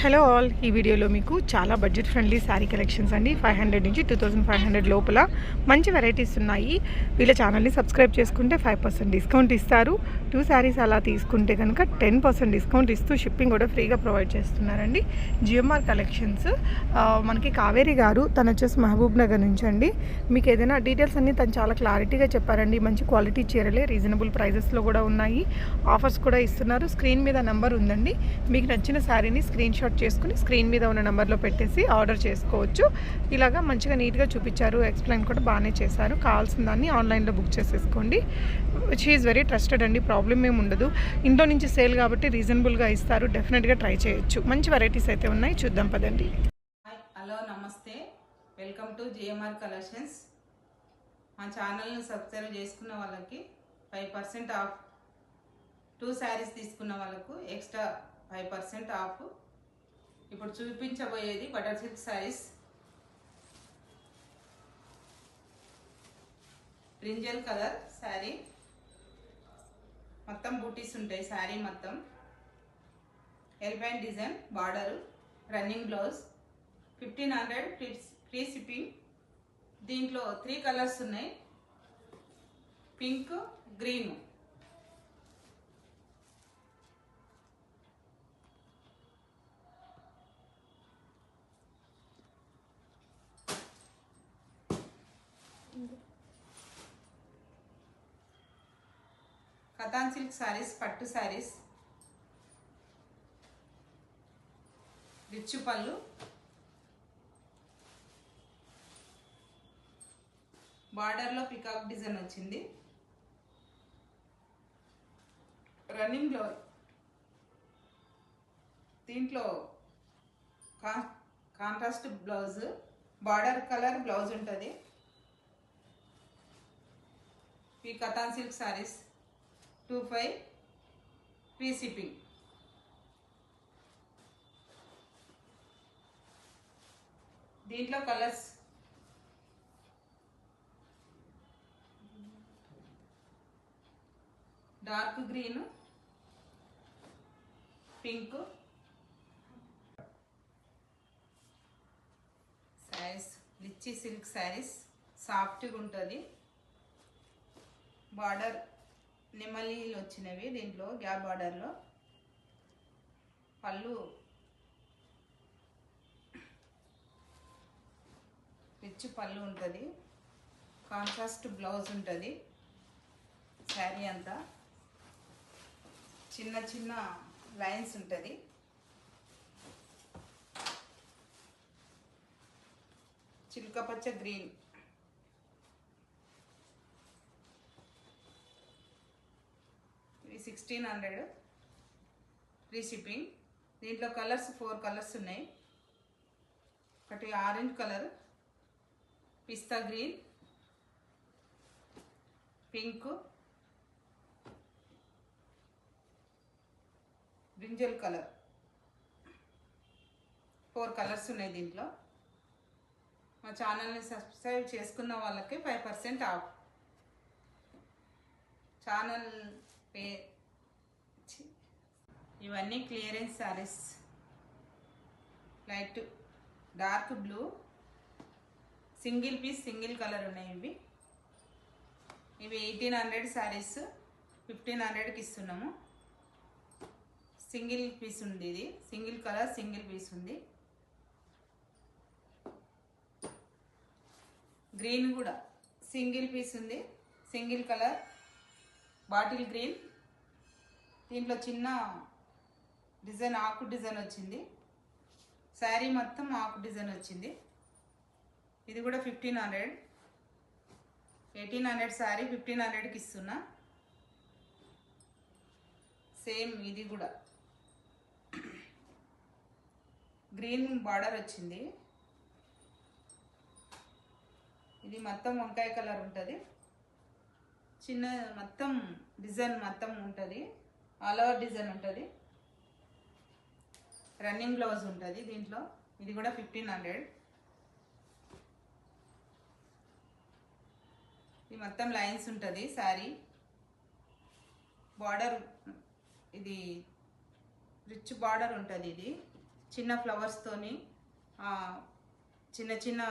Hello all ఈ వీడియోలో మీకు చాలా బడ్జెట్ ఫ్రెండ్లీ శారీ కలెక్షన్స్ అండి. ఫైవ్ హండ్రెడ్ నుంచి టూ థౌసండ్ ఫైవ్ హండ్రెడ్ లోపల మంచి వెరైటీస్ ఉన్నాయి. వీళ్ళ ఛానల్ని సబ్స్క్రైబ్ చేసుకుంటే ఫైవ్ పర్సెంట్ డిస్కౌంట్ ఇస్తారు. టూ శారీస్ అలా తీసుకుంటే కనుక టెన్ పర్సెంట్ డిస్కౌంట్ ఇస్తూ షిప్పింగ్ కూడా ఫ్రీగా ప్రొవైడ్ చేస్తున్నారండి. జిఎంఆర్ కలెక్షన్స్ మనకి కావేరి గారు తను వచ్చేసి మహబూబ్ నగర్ నుంచి అండి. మీకు ఏదైనా డీటెయిల్స్ అన్ని తను చాలా క్లారిటీగా చెప్పారండి. మంచి క్వాలిటీ చీరలే రీజనబుల్ ప్రైజెస్లో కూడా ఉన్నాయి. ఆఫర్స్ కూడా ఇస్తున్నారు. స్క్రీన్ మీద నెంబర్ ఉందండి. మీకు నచ్చిన శారీని స్క్రీన్ షాట్ చేసుకుని స్క్రీన్ మీద ఉన్న నెంబర్లో పెట్టేసి ఆర్డర్ చేసుకోవచ్చు. ఇలాగా మంచిగా నీట్గా చూపించారు ఎక్స్ప్లెయిన్ కూడా బాగానే చేశారు. కావాల్సిన దాన్ని ఆన్లైన్లో బుక్ చేసేసుకోండి. షీ ఈజ్ వెరీ ట్రస్టెడ్ అండి ప్రాబ్లం ఏమి ఉండదు. ఇంట్లో నుంచి సేల్ కాబట్టి రీజనబుల్గా ఇస్తారు డెఫినెట్గా ట్రై చేయొచ్చు. మంచి వెరైటీస్ అయితే ఉన్నాయి చూద్దాం పదండి. Hi hello namaste. Welcome to GMR collections మా ఛానల్ని సబ్స్క్రైబ్ చేసుకున్న వాళ్ళకి five percent off two saris తీసుకున్న వాళ్ళకు ఎక్స్ట్రా ఫైవ్ పర్సెంట్ ఆఫ్ ఇప్పుడు చూపించబోయేది butter silk saris brinjal colour sari మొత్తం బూటీస్ ఉంటాయి శారీ మొత్తం. ఎల్బైన్ design border running blouse fifteen hundred free free shipping దీంట్లో త్రీ కలర్స్ ఉన్నాయి. Pink green Katan silk saris pattu saris rich pallu. బార్డర్లో peacock design వచ్చింది. Running దీంట్లో contrast blouse border colour blouse ఉంటుంది. ఈ Katan silk saris two five free shipping దీంట్లో colours dark green pink saris Lichi silk saris సాఫ్ట్గా ఉంటుంది. Border నెమలీలు వచ్చినవి దీంట్లో గ్యాప్ బార్డర్లో. పళ్ళు రిచ్ పళ్ళు ఉంటుంది. కాంట్రాస్ట్ బ్లౌజ్ ఉంటుంది. శారీ అంతా. చిన్న చిన్న లైన్స్ ఉంటుంది. చిలుక పచ్చ green. Sixteen hundred free shipping దీంట్లో కలర్స్ ఫోర్ కలర్స్ ఉన్నాయి. ఒకటి orange colour pista green pink brinjal colour four colours ఉన్నాయి దీంట్లో. మా ఛానల్ని సబ్స్క్రైబ్ చేసుకున్న వాళ్ళకి ఫైవ్ పర్సెంట్ ఆఫ్. ఛానల్ పే ఇవన్నీ clearance saris light dark blue single piece single colour ఉన్నాయి ఇవి. ఇవి ఎయిటీన్ హండ్రెడ్ శారీస్ ఫిఫ్టీన్ హండ్రెడ్కి ఇస్తున్నాము. సింగిల్ పీస్ ఉంది ఇది. సింగిల్ కలర్ సింగిల్ పీస్ ఉంది. గ్రీన్ కూడా సింగిల్ పీస్ ఉంది. సింగిల్ కలర్ బాటిల్ గ్రీన్ దీంట్లో చిన్న డిజైన్ ఆకు డిజైన్ వచ్చింది. శారీ మొత్తం ఆకు డిజైన్ వచ్చింది. ఇది కూడా fifteen hundred. Eighteen hundred sari fifteen హండ్రెడ్కి ఇస్తున్నా. సేమ్ ఇది కూడా. గ్రీన్ బార్డర్ వచ్చింది. ఇది మొత్తం వంకాయ కలర్ ఉంటుంది. చిన్న మొత్తం డిజైన్ మొత్తం ఉంటుంది. ఆల్ ఓవర్ డిజైన్ ఉంటుంది. రన్నింగ్ బ్లౌజ్ ఉంటుంది దీంట్లో. ఇది కూడా ఫిఫ్టీన్ హండ్రెడ్. ఇది మొత్తం లైన్స్ ఉంటుంది శారీ. బార్డర్ ఇది రిచ్ బార్డర్ ఉంటుంది ఇది. చిన్న ఫ్లవర్స్తోని చిన్న చిన్న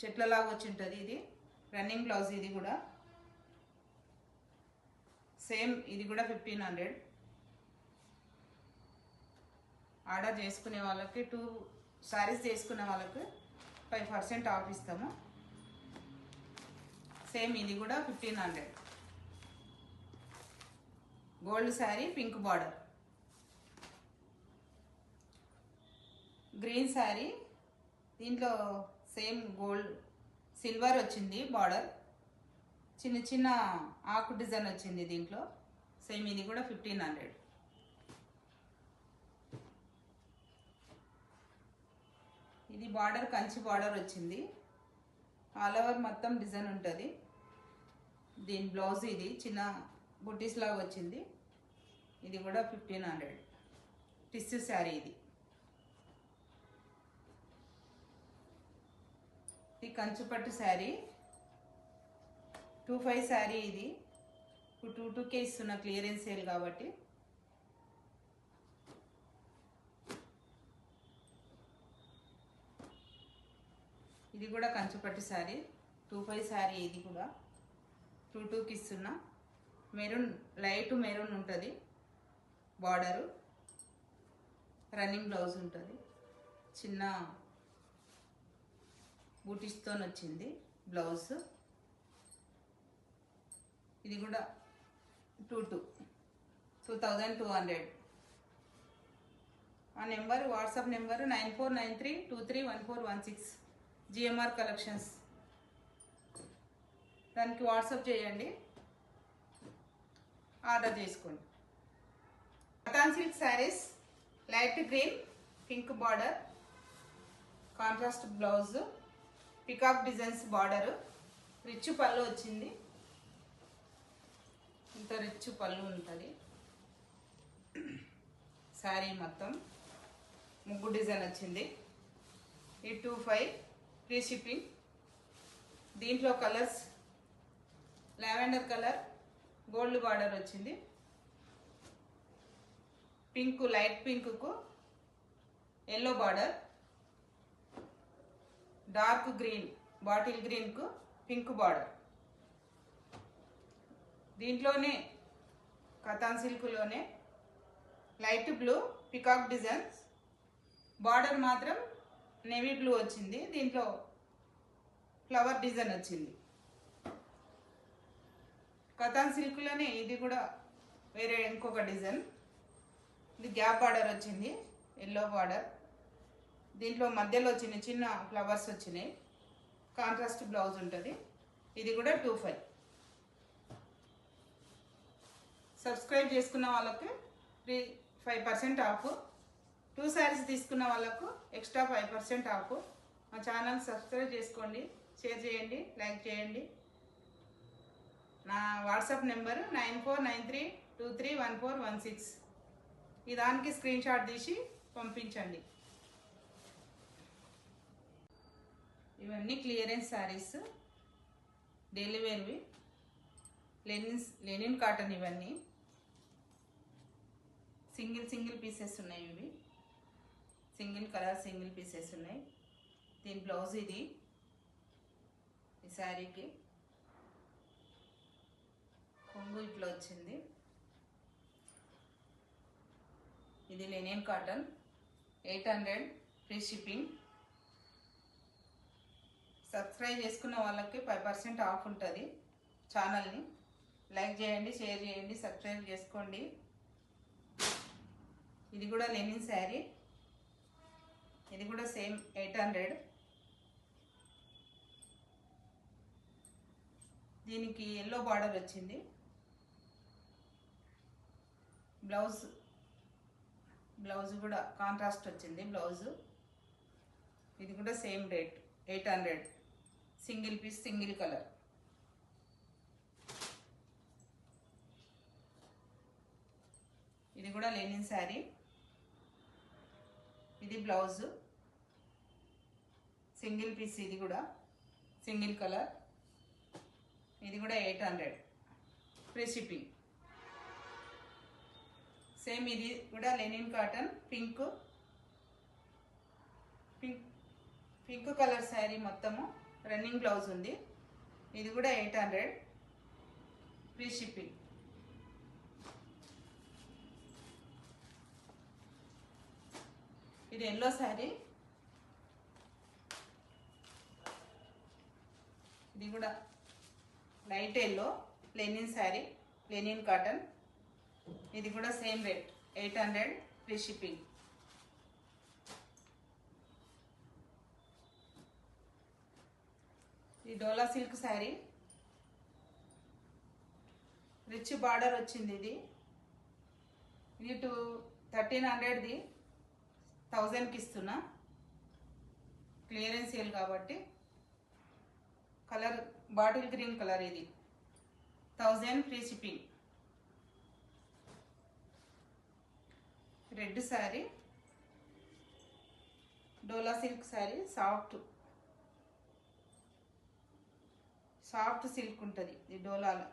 చెట్లలాగా వచ్చి ఉంటుంది ఇది. రన్నింగ్ బ్లౌజ్ ఇది కూడా. సేమ్ ఇది కూడా ఫిఫ్టీన్ హండ్రెడ్. ఆర్డర్ చేసుకునే వాళ్ళకి టూ శారీస్ చేసుకునే వాళ్ళకి ఫైవ్ పర్సెంట్ ఆఫ్ ఇస్తాము. సేమ్ ఇది కూడా fifteen hundred. Gold sari pink border. Green sari దీంట్లో సేమ్ గోల్డ్ సిల్వర్ వచ్చింది బార్డర్. చిన్న చిన్న ఆకు డిజైన్ వచ్చింది దీంట్లో. సేమ్ ఇది కూడా ఫిఫ్టీన్ హండ్రెడ్. ఇది బార్డర్ కంచి బార్డర్ వచ్చింది. ఆల్ ఓవర్ మొత్తం డిజైన్ ఉంటుంది. దీని బ్లౌజ్ ఇది చిన్న బుట్టీస్ లాగా వచ్చింది. ఇది కూడా ఫిఫ్టీన్ హండ్రెడ్ టిస్సు శారీ ఇది. ఇది కంచుపట్టు శారీ టూ ఫైవ్ శారీ ఇది. ఇప్పుడు టూ టూకే ఇస్తున్న క్లియరెన్స్ సేల్ కాబట్టి. ఇది కూడా కంచుపట్టు శారీ. టూ ఫైవ్ శారీ ఇది కూడా. టూ టూకి ఇస్తున్నా మెరూన్ లైట్ మెరూన్ ఉంటుంది. బార్డరు. రన్నింగ్ బ్లౌజ్ ఉంటుంది. చిన్న బూటిస్తో వచ్చింది బ్లౌజ్. ఇది కూడా two two. Two thousand two hundred. ఆ number WhatsApp number nine four nine three two three one four one six. GMR collections దానికి వాట్సాప్ చేయండి. ఆర్డర్ చేసుకోండి. Katan silk saris light green pink border contrast blouse peacock designs border rich పళ్ళు వచ్చింది. ఇంత rich పళ్ళు ఉంటుంది. శారీ మొత్తం. ముగ్గు డిజైన్ వచ్చింది. ఈ టూ ఫైవ్ ఫ్రీ షిప్పింగ్ దీంట్లో colours. Lavender colour. Gold border వచ్చింది. Pink light పింక్కు yellow border. Dark green bottle గ్రీన్కు pink border. దీంట్లోనే katan సిల్క్లోనే light blue peacock designs. Border మాత్రం నేవీ బ్లూ వచ్చింది. దీంట్లో ఫ్లవర్ డిజైన్ వచ్చింది. కథాన్ సిల్క్లోనే ఇది కూడా వేరే ఇంకొక డిజైన్. ఇది గ్యాప్ బార్డర్ వచ్చింది. Yellow border. దీంట్లో మధ్యలో చిన్న చిన్న ఫ్లవర్స్ వచ్చినాయి. కాంట్రాస్ట్ బ్లౌజ్ ఉంటుంది. ఇది కూడా టూ ఫైవ్. సబ్స్క్రైబ్ చేసుకున్న వాళ్ళకి three five percent off two saris తీసుకున్న వాళ్ళకు ఎక్స్ట్రా ఫైవ్ పర్సెంట్ ఆఫ్ మా ఛానల్ సబ్స్క్రైబ్ చేసుకోండి షేర్ చేయండి లైక్ చేయండి. నా WhatsApp number nine four nine three two three one four one six ఈ దానికి స్క్రీన్ షాట్ తీసి పంపించండి. ఇవన్నీ క్లియరెన్స్ శారీస్ డైలీ వేర్వి లెనిన్స్ లెనిన్ కాటన్ ఇవన్నీ. సింగిల్ సింగిల్ పీసెస్ ఉన్నాయి ఇవి. సింగిల్ కలర్ సింగిల్ పీసెస్ ఉన్నాయి. దీని బ్లౌజ్ ఇది. ఈ శారీకి కొంగు ఇట్లా వచ్చింది. ఇది linen cotton eight hundred free shipping subscribe చేసుకున్న వాళ్ళకి ఫైవ్ పర్సెంట్ ఆఫ్ ఉంటుంది ఛానల్ని లైక్ చేయండి షేర్ చేయండి సబ్స్క్రైబ్ చేసుకోండి. ఇది కూడా లెనిన్ శారీ ఇది కూడా సేమ్ ఎయిట్ హండ్రెడ్. దీనికి ఎల్లో బార్డర్ వచ్చింది. బ్లౌజ్ బ్లౌజ్ కూడా కాంట్రాస్ట్ వచ్చింది బ్లౌజ్. ఇది కూడా same rate eight hundred. Single piece single colour. ఇది కూడా లెనిన్ శారీ. ఇది బ్లౌజు. సింగిల్ పీస్ ఇది కూడా. Single colour. ఇది కూడా eight hundred. Free shipping. Same ఇది కూడా linen cotton pink. Pink pink colour sari మొత్తము. రన్నింగ్ బ్లౌజ్ ఉంది. ఇది కూడా ఎయిట్ హండ్రెడ్. Free shipping. ఇది ఎల్లో శారీ. ఇది కూడా light yellow linen sari linen cotton. ఇది కూడా same rate eight hundred free shipping. ఈ Dola silk sari. Rich border వచ్చింది ఇది. ఇది టూ థర్టీన్ హండ్రెడ్ది థౌజండ్కి ఇస్తున్నా. క్లియరెన్స్ సేల్ కాబట్టి. కలర్ బాటిల్ గ్రీన్ కలర్ ఇది. Thousand free shipping. Red sari Dola silk sari soft. Soft silk ఉంటుంది ఈ డోలాలో.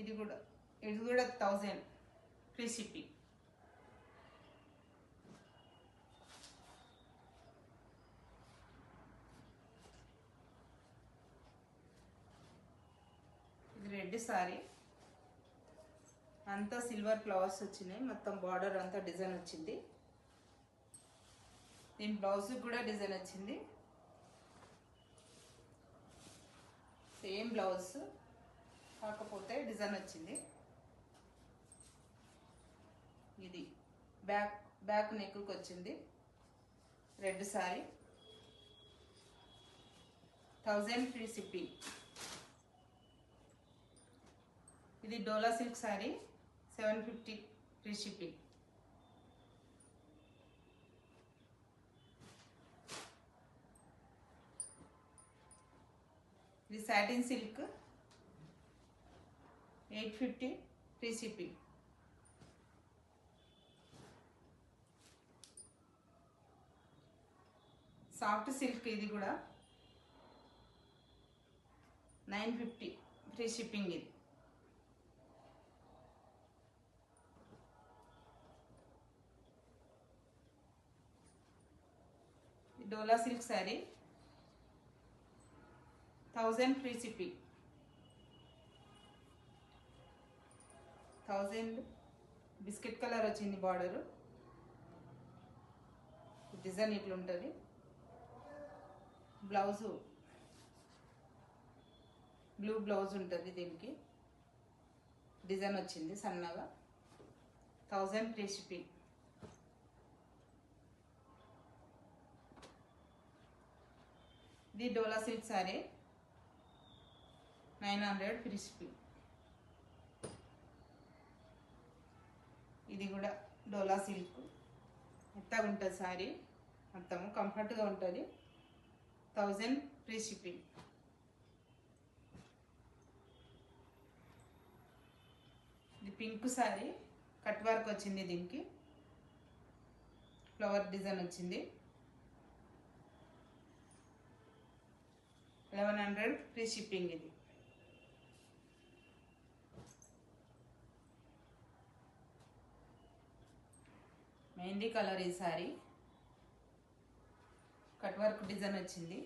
ఇది కూడా ఇది కూడా థౌజండ్ ఫ్రీ షిప్పింగ్ ఇది రెడ్ సారీ. అంతా సిల్వర్ ఫ్లవర్స్ వచ్చినాయి. మొత్తం బార్డర్ అంతా డిజైన్ వచ్చింది. దీని బ్లౌజ్ కూడా డిజైన్ వచ్చింది. Same blouse. కాకపోతే డిజైన్ వచ్చింది. ఇది బ్యాక్ బ్యాక్ నెక్కి వచ్చింది. Red sari. Thousand free shipping. ఇది Dola silk sari seven fifty free shipping. ఇది satin silk eight fifty free shipping. Soft silk ఇది కూడా నైన్ ఫిఫ్టీ ఫ్రీ షిప్పింగ్ ఇది. Dola silk sari. Thousand free CP thousand biscuit colour వచ్చింది border. Design ఇట్లుంటుంది blouse. Blue blouse ఉంటుంది దీనికి. Design వచ్చింది సన్నగా. థౌజండ్ ఫ్రీ షిప్పింగ్ ఇది Dola silk sari. Nine hundred free shipping ఇది కూడా డోలా సిల్క్. మెత్తగా ఉంటుంది సారీ. మొత్తము కంఫర్ట్గా ఉంటుంది. థౌజండ్ ఫ్రీ షిప్పింగ్ ఇది పింక్ సారీ. కట్ వర్క్ వచ్చింది దీనికి. ఫ్లవర్ డిజైన్ వచ్చింది. లెవెన్ హండ్రెడ్ ఫ్రీ షిప్పింగ్ ఇది. మెహందీ కలర్ ఈ సారీ. కట్ వర్క్ డిజైన్ వచ్చింది.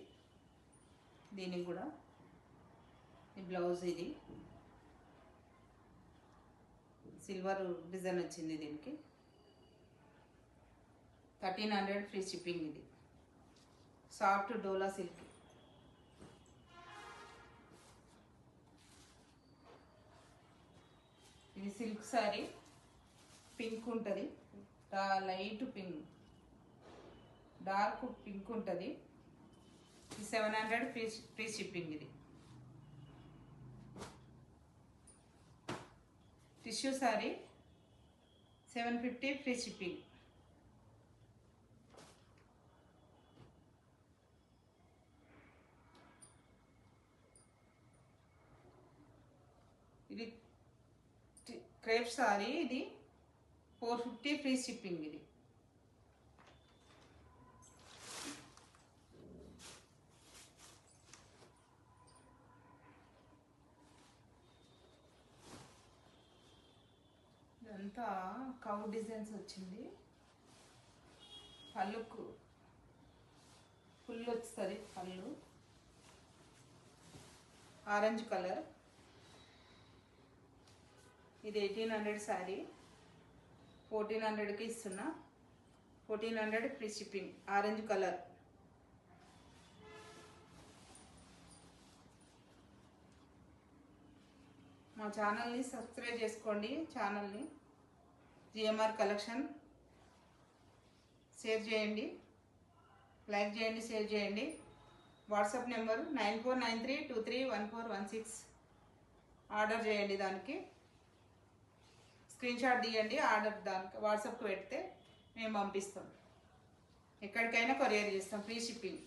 దీనికి కూడా. ఈ బ్లౌజ్ ఇది. సిల్వర్ డిజైన్ వచ్చింది దీనికి. థర్టీన్ హండ్రెడ్ ఫ్రీ షిప్పింగ్ ఇది. Soft dola silk. ఇది సిల్క్ సారీ పింక్ ఉంటుంది. లైట్ పింక్ డార్క్ పింక్ ఉంటుంది. ఇది seven hundred free free shipping ఇది. Tissue sari seven fifty free shipping ఇది క్రేప్ సారీ ఇది ఫోర్ ఫిఫ్టీ ఫ్రీ షిప్పింగ్ ఇది. అంతా కౌ డిజైన్స్ వచ్చింది. పళ్ళుకు ఫుల్ వస్తుంది పళ్ళు. Orange colour. ఇది ఎయిటీన్ హండ్రెడ్ శారీ ఫోర్టీన్ హండ్రెడ్కి ఇస్తున్నా. Fourteen hundred free shipping orange colour మా ఛానల్ని సబ్స్క్రైబ్ చేసుకోండి ఛానల్ని జిఎంఆర్ కలెక్షన్ షేర్ చేయండి. లైక్ చేయండి షేర్ చేయండి. WhatsApp number nine four nine three two three one four one six order చేయండి దానికి. స్క్రీన్ షాట్ తీయండి ఆర్డర్ దానికి వాట్సాప్కి పెడితే మేము పంపిస్తాం. ఎక్కడికైనా కొరియర్ చేస్తాం ఫ్రీ షిప్పింగ్.